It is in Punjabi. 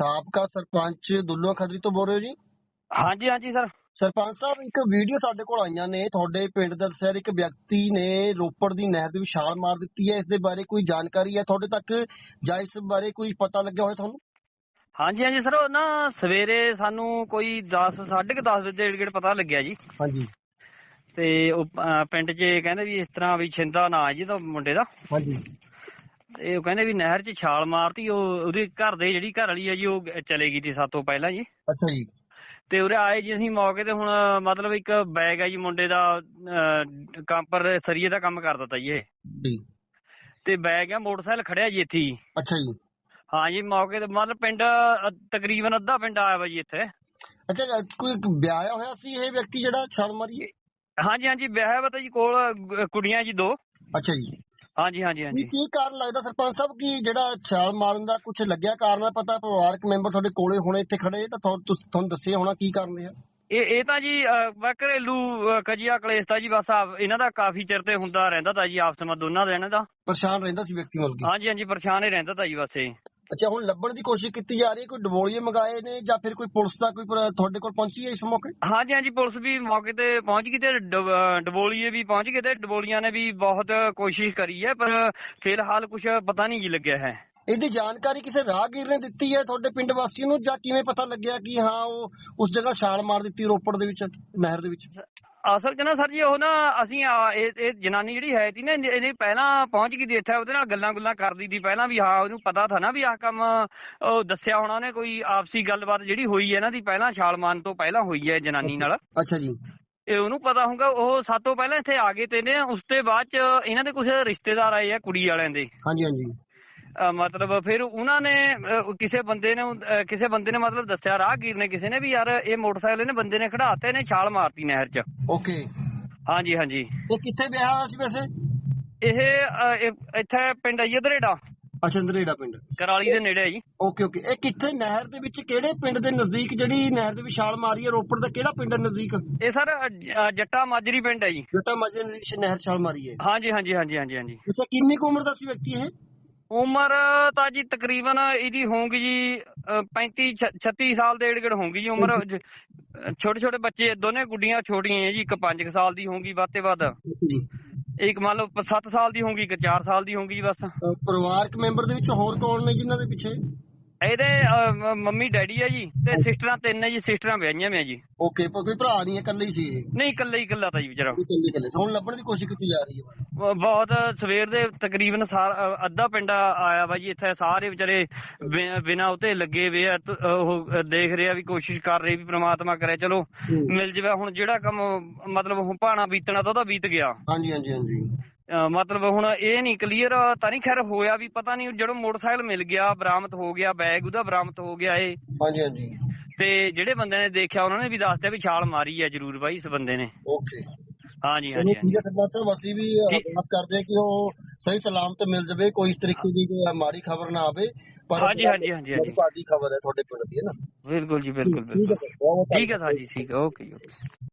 ਸਾਬਕਾ ਸਰਪੰਚ ਦੁੱਲੋ ਖਦਰੀ ਤੋਂ ਬੋਲ ਰਹੇ ਹੋ ਜੀ? ਹਾਂਜੀ ਹਾਂਜੀ ਸਰ। ਸਰਪੰਚ ਸਾਹਿਬ ਇੱਕ ਵੀਡੀਓ ਸਾਡੇ ਕੋਲ ਆਈਆਂ ਨੇ। ਤੁਹਾਡੇ ਪਿੰਡ ਦਾ ਦੱਸਿਆ ਇੱਕ ਵਿਅਕਤੀ ਨੇ ਰੋਪੜ ਦੀ ਨਹਿਰ ਦੇ ਵਿੱਚ ਛਾਲ ਮਾਰ ਦਿੱਤੀ ਹੈ। ਇਸ ਦੇ ਬਾਰੇ ਕੋਈ ਜਾਣਕਾਰੀ ਹੈ? ਤੁਹਾਡੇ ਤੱਕ ਜਾਂ ਇਸ ਬਾਰੇ ਕੋਈ ਪਤਾ ਲੱਗਿਆ ਹੋਇਆ ਤੁਹਾਨੂੰ? ਹਾਂਜੀ ਹਾਂਜੀ ਸਰ ਉਹ ਨਾ ਸਵੇਰੇ ਸਾਨੂੰ ਕੋਈ 10 10:30 ਵਜੇ ਗੇੜ ਪਤਾ ਲੱਗਿਆ ਜੀ। ਹਾਂਜੀ। ਤੇ ਉਹ ਅਹ, ਪਿੰਡ 'ਚ ਕਹਿੰਦੇ ਵੀ ਇਸ ਤਰ੍ਹਾਂ ਵੀ ਛਿੰਦਾ ਨਾਂ ਜੀ ਤਾਂ ਮੁੰਡੇ ਦਾ। ਹਾਂਜੀ। ਤੇ ਉਹ ਕਹਿੰਦੇ ਵੀ ਨਹਿਰ 'ਚ ਛਾਲ ਮਾਰਤੀ ਉਹ ਉਹਦੇ ਘਰ ਦੇ ਜਿਹੜੀ ਘਰ ਵਾਲੀ ਹੈ ਜੀ ਉਹ ਚਲੇ ਗਈ ਸੀ ਸਾਤੋਂ ਪਹਿਲਾਂ ਜੀ। ਅੱਛਾ ਜੀ। ਤੇ ਉਰੇ ਆਏ ਜੀ ਅਸੀਂ ਮੌਕੇ ਤੇ ਹੁਣ ਮਤਲਬ ਇੱਕ ਬੈਗ ਹੈ ਜੀ ਮੁੰਡੇ ਦਾ ਅਹ, ਕੰਪਰ ਸਰੀਏ ਦਾ ਕੰਮ ਕਰਦਾ ਤਾ ਜੀ ਇਹ। ਜੀ। ਤੇ ਬੈਗ ਆ ਮੋਟਰਸਾਈਕਲ ਖੜਿਆ ਜੀ ਇੱਥੇ ਹੀ। ਅੱਛਾ ਜੀ। ਹਾਂ ਜੀ ਮੌਕੇ ਤੇ ਮਤਲਬ ਪਿੰਡ ਅ, ਤਕਰੀਬਨ ਅੱਧਾ ਪਿੰਡ ਆਇਆ ਵਾ ਜੀ ਇੱਥੇ। ਅੱਛਾ ਕੋਈ ਵਿਆਹਿਆ ਹੋਇਆ ਸੀ ਇਹ ਵਿਅਕਤੀ ਜਿਹੜਾ ਛਾਲ ਮਾਰੀ? ਹੈ ਹਾਂਜੀ ਹਾਂਜੀ ਵਿਆਹ ਵਾ ਤਾਂ ਜੀ ਕੋਲ ਅ, ਕੁੜੀਆਂ ਜੀ ਦੋ। ਅੱਛਾ ਜੀ। ਹਾਂਜੀ ਹਾਂਜੀ ਹਾਂਜੀ। ਕੀ ਕਾਰਨ ਲੱਗਦਾ ਸਰਪੰਚ ਸਾਹਿਬ? ਕਿ ਜਿਹੜਾ ਛਾਲ ਮਾਰਨ ਦਾ ਕੁਝ ਲੱਗਿਆ ਕਾਰਨ ਦਾ? ਪਤਾ ਪਰਿਵਾਰਕ ਮੈਂਬਰ ਤੁਹਾਡੇ ਕੋਲੇ ਹੋਣੇ ਇੱਥੇ ਖੜੇ ਤਾਂ ਤੁਹਾਨੂੰ ਦੱਸਿਆ ਹੋਣਾ ਕੀ ਕਾਰਨ ਰਿਹਾ? ਇਹ ਇਹ ਤਾਂ ਜੀ ਘਰੇਲੂ ਕਜੀਆ ਕਲੇਸ਼ ਤਾਂ ਜੀ ਬਸ ਆ- ਇਹਨਾਂ ਦਾ ਕਾਫੀ ਚਿਰ ਤੇ ਹੁੰਦਾ ਰਹਿੰਦਾ ਤਾਂ ਜੀ ਆਪਸ ਵਿੱਚ ਦੋਨਾਂ ਦਾ ਇਹਨਾਂ ਦਾ। ਪਰੇਸ਼ਾਨ ਰਹਿੰਦਾ ਸੀ ਵਿਅਕਤੀ ਮਤਲਬ ਕਿ ਹਾਂਜੀ ਹਾਂਜੀ ਪਰੇਸ਼ਾਨ ਹੀ ਰਹਿੰਦਾ ਤਾਂ ਜੀ ਬਸ ਇਹ। ਅੱਛਾ ਹੁਣ ਲੱਭਣ ਦੀ ਕੋਸ਼ਿਸ਼ ਕੀਤੀ ਜਾ ਰਹੀ ਹੈ ਕੋਈ ਡਬੋਲੀਏ ਮੰਗਾਏ ਨੇ ਜਾਂ ਫਿਰ ਕੋਈ ਪੁਲਿਸ ਦਾ ਕੋਈ ਪਰ- ਤੁਹਾਡੇ ਕੋਲ ਪਹੁੰਚੀ ਹੈ ਇਸ ਮੌਕੇ? ਹਾਂਜੀ ਹਾਂਜੀ ਪੁਲਿਸ ਵੀ ਮੌਕੇ ਤੇ ਪਹੁੰਚ ਗਈ ਤੇ ਡਬ- ਡਬੋਲੀਏ ਵੀ ਪਹੁੰਚ ਗਏ ਤੇ ਡਬੋਲੀਆਂ ਨੇ ਵੀ ਬਹੁਤ ਕੋਸ਼ਿਸ਼ ਕਰੀ ਹੈ ਪਰ ਫਿਲਹਾਲ ਕੁਝ ਪਤਾ ਨਹੀਂ ਜੀ ਲੱਗਿਆ ਹੈ। ਇਹਦੀ ਜਾਣਕਾਰੀ ਕਿਸੇ ਰਾਹਗੀਰ ਨੇ ਦਿੱਤੀ ਹੈ ਤੁਹਾਡੇ ਪਿੰਡ ਵਾਸੀਆਂ ਨੂੰ ਜਾਂ ਕਿਵੇਂ ਪਤਾ ਲੱਗਿਆ ਕਿ ਹਾਂ ਉਹ ਉਸ ਜਗ੍ਹਾ ਛਾਲ ਮਾਰ ਦਿੱਤੀ ਰੋਪੜ ਦੇ ਵਿੱਚ ਨਹਿਰ ਦੇ ਵਿੱਚ? ਅਸਲ ਚ ਨਾ ਸਰ ਜੀ ਉਹ ਨਾ ਅਸੀਂ ਆ- ਇਹ ਇਹ ਜਨਾਨੀ ਜਿਹੜੀ ਹੈ ਤੀ ਨਾ ਇਹਨੇ ਇਹਨੇ ਪਹਿਲਾਂ ਪਹੁੰਚ ਗਈ ਦੀ ਇੱਥੇ ਉਹਦੇ ਨਾਲ ਗੱਲਾਂ ਗੁੱਲਾਂ ਕਰਦੀ ਦੀ ਪਹਿਲਾਂ ਵੀ ਹਾਂ ਉਹਨੂੰ ਪਤਾ ਥਾ ਨਾ ਵੀ ਆਹ ਕੰਮ ਉਹ ਦੱਸਿਆ ਹੋਣਾ ਉਹਨੇ ਕੋਈ ਆਪਸੀ ਗੱਲਬਾਤ ਜਿਹੜੀ ਹੋਈ ਹੈ ਇਹਨਾਂ ਦੀ ਪਹਿਲਾਂ ਛਾਲ ਮਾਰਨ ਤੋਂ ਪਹਿਲਾਂ ਹੋਈ ਹੈ ਜਨਾਨੀ ਨਾਲ। ਅੱਛਾ ਜੀ। ਇਹ ਉਹਨੂੰ ਪਤਾ ਹੋਊਗਾ ਉਹ ਸਾਤੋਂ ਪਹਿਲਾਂ ਇੱਥੇ ਆ ਗਏ ਤੇ ਨੇ ਉਸ ਤੋਂ ਬਾਅਦ ਚ ਇਹਨਾਂ ਦੇ ਕੁਝ ਰਿਸ਼ਤੇਦਾਰ ਆਏ ਆ ਕੁੜੀ ਵਾਲਿਆਂ ਦੇ। ਹਾਂਜੀ ਹਾਂਜੀ। ਮਤਲਬ ਫਿਰ ਉਹਨਾਂ ਨੇ ਕਿਸੇ ਬੰਦੇ ਨੇ ਕਿਸੇ ਬੰਦੇ ਨੇ ਮਤਲਬ ਦੱਸਿਆ ਰਾਹਗੀਰ ਨੇ ਕਿਸੇ ਨੇ ਵੀ ਯਾਰ ਇਹ ਮੋਟਰਸਾਈਕਲ ਇਹਨੇ ਬੰਦੇ ਨੇ ਖੜਾਤੇ ਇਹਨੇ ਛਾਲ ਮਾਰਤੀ ਨਹਿਰ 'ਚ। ਓਕੇ। ਹਾਂਜੀ ਹਾਂਜੀ। ਇਹ ਕਿੱਥੇ ਵਿਆਹ ਹੋਇਆ ਸੀ ਵੈਸੇ? ਇਹ ਇੱਥੇ ਪਿੰਡ ਆਈਏ ਦਰੇੜਾ ਅੱਛਾ ਅੰਦਰੇੜਾ ਪਿੰਡ। ਕਰਾਲੀ ਦੇ ਨੇੜੇ ਹੈ ਜੀ। Okay okay. ਇਹ ਕਿੱਥੇ ਨਹਿਰ ਦੇ ਵਿੱਚ ਕਿਹੜੇ ਪਿੰਡ ਦੇ ਨਜ਼ਦੀਕ ਜਿਹੜੀ ਨਹਿਰ ਦੇ ਵਿੱਚ ਛਾਲ ਮਾਰੀ ਹੈ ਰੋਪੜ ਦਾ ਕਿਹੜਾ ਪਿੰਡ ਹੈ ਨਜ਼ਦੀਕ? ਇਹ ਸਰ ਜੱਟਾ ਮਾਜਰੀ ਪਿੰਡ ਹੈ ਜੀ। ਜਟਾ ਮਾਜੇ ਨਜ਼ਦੀਕ ਨਹਿਰ ਛਾਲ ਮਾਰੀ ਹੈ। ਹਾਂਜੀ ਹਾਂਜੀ ਹਾਂਜੀ ਹਾਂਜੀ ਹਾਂਜੀ। ਅੱਛਾ ਕਿੰਨੀ ਕੁ ਉਮਰ ਦਾ ਸੀ ਵਿਅਕਤੀ ਇਹ? ਉਮਰ ਤਾਂ ਜੀ ਤਕਰੀਬਨ ਇਹਦੀ ਹੋਊਗੀ ਜੀ ਅਹ, 35 ਛ- 36 ਸਾਲ ਦੇ ਏੜ ਹੋਊਗੀ ਜੀ ਉਮਰ। ਛੋਟੇ ਛੋਟੇ ਬੱਚੇ ਦੋਨੇ ਗੁੱਡੀਆਂ ਛੋਟੀਆਂ ਹੈ ਜੀ ਇੱਕ 5 ਸਾਲ ਦੀ ਹੋਊਗੀ ਵੱਧ ਤੇ ਵੱਧ। ਜੀ। ਇੱਕ ਮੰਨ ਲਓ 7 ਸਾਲ ਦੀ ਹੋਊਗੀ ਇੱਕ 4 ਸਾਲ ਦੀ ਹੋਊਗੀ ਬਸ। ਪਰਿਵਾਰਕ ਮੈਂਬਰ ਦੇ ਵਿੱਚ ਹੋਰ ਕੌਣ ਨੇ ਜਿਨ੍ਹਾਂ ਦੇ ਪਿੱਛੇ? ਇਹਦੇ ਅਹ, ਮ- ਮੰਮੀ ਡੈਡੀ ਹੈ ਜੀ ਤੇ ਸਿਸਟਰਾਂ ਤਿੰਨ ਹੈ ਜੀ ਸਿਸਟਰਾਂ ਵਿਆਹੀਆਂ ਮੈਂ ਜੀ। ਓਕੇ ਪਰ ਕੋਈ ਭਰਾ ਨਹੀਂ ਹੈ ਇਕੱਲੇ ਹੀ ਸੀ ਇਹ? ਨਹੀਂ ਇਕੱਲੇ ਹੀ ਇਕੱਲਾ ਤਾਂ ਜੀ ਵਿਚਾਰਾ। ਇਕੱਲੇ ਇਕੱਲੇ ਹੁਣ ਲੱਭਣ ਦੀ ਕੋਸ਼ਿਸ਼ ਕੀਤੀ ਜਾ ਰਹੀ ਹੈ ਬ- ਬਹੁਤ ਸਵੇਰ ਦੇ ਤਕਰੀਬਨ ਸਾਰ- ਅ, ਅੱਧਾ ਪਿੰਡ ਆਇਆ ਵਾ ਜੀ ਇੱਥੇ ਸਾਰੇ ਵਿਚਾਰੇ ਬਿ- ਬਿਨਾਂ ਉਤੇ ਲੱਗੇ ਵੇ ਆ ਤ- ਉਹ ਦੇਖ ਰਿਹਾ ਵੀ ਕੋਸ਼ਿਸ਼ ਕਰ ਰਹੇ ਵੀ ਪ੍ਰਮਾਤਮਾ ਕਰੇ ਚਲੋ ਮਿਲ ਜਵੇ। ਹੁਣ ਜਿਹੜਾ ਕੰਮ ਮਤਲਬ ਹੁਣ ਭਾਣਾ ਬੀਤਣਾ ਤਾਂ ਉਹਦਾ ਬੀਤ ਗਿਆ। ਹਾਂਜੀ ਹਾਂਜੀ ਹਾਂਜੀ। ਮਤਲਬ ਹੁਣ ਇਹ ਨਹੀਂ ਕਲੀਅਰ ਤਾਂ ਨਹੀਂ ਖੈਰ ਹੋਇਆ ਵੀ ਪਤਾ ਨਹੀਂ ਜਦੋਂ ਮੋਟਰਸਾਈਕਲ ਮਿਲ ਗਿਆ ਬਰਾਮਦ ਹੋ ਗਿਆ ਬੈਗ ਉਹਦਾ ਬਰਾਮਦ ਹੋ ਗਿਆ ਏ ਹਾਂਜੀ ਹਾਂਜੀ। ਤੇ ਜਿਹੜੇ ਬੰਦੇ ਨੇ ਦੇਖਿਆ ਉਹਨਾਂ ਨੇ ਵੀ ਦੱਸਦਿਆ ਵੀ ਛਾਲ ਮਾਰੀ ਹੈ ਜ਼ਰੂਰ ਬਾਈ ਇਸ ਬੰਦੇ ਨੇ। ਓਕੇ। ਹਾਂਜੀ ਹਾਂਜੀ ਠੀਕ ਹੈ ਸਰਪੰਚ ਸਾਹਿਬ ਅਸੀਂ ਵੀ। ਅਰਦਾਸ ਕਰਦੇ ਹਾਂ ਕਿ ਉਹ ਸਹੀ ਸਲਾਮਤ ਮਿਲ ਜਾਵੇ ਕੋਈ ਇਸ ਤਰੀਕੇ ਦੀ ਕੋਈ ਮਾੜੀ ਖਬਰ ਨਾ ਆਵੇ ਪਰ ਹਾਂਜੀ, ਹਾਂਜੀ, ਹਾਂਜੀ। ਬੜੀ ਭਾਗੀ ਖਬਰ ਹੈ ਤੁਹਾਡੇ ਪਿੰਡ ਦੀ ਹੈ ਨਾ? ਬਿਲਕੁਲ ਜੀ ਬਿਲਕੁਲ ਠੀਕ ਹੈ ਸਰ ਠੀਕ ਹੈ ਸਰ ਜੀ ਠੀਕ ਹੈ ਓਕੇ ਜੀ ਓਕੇ।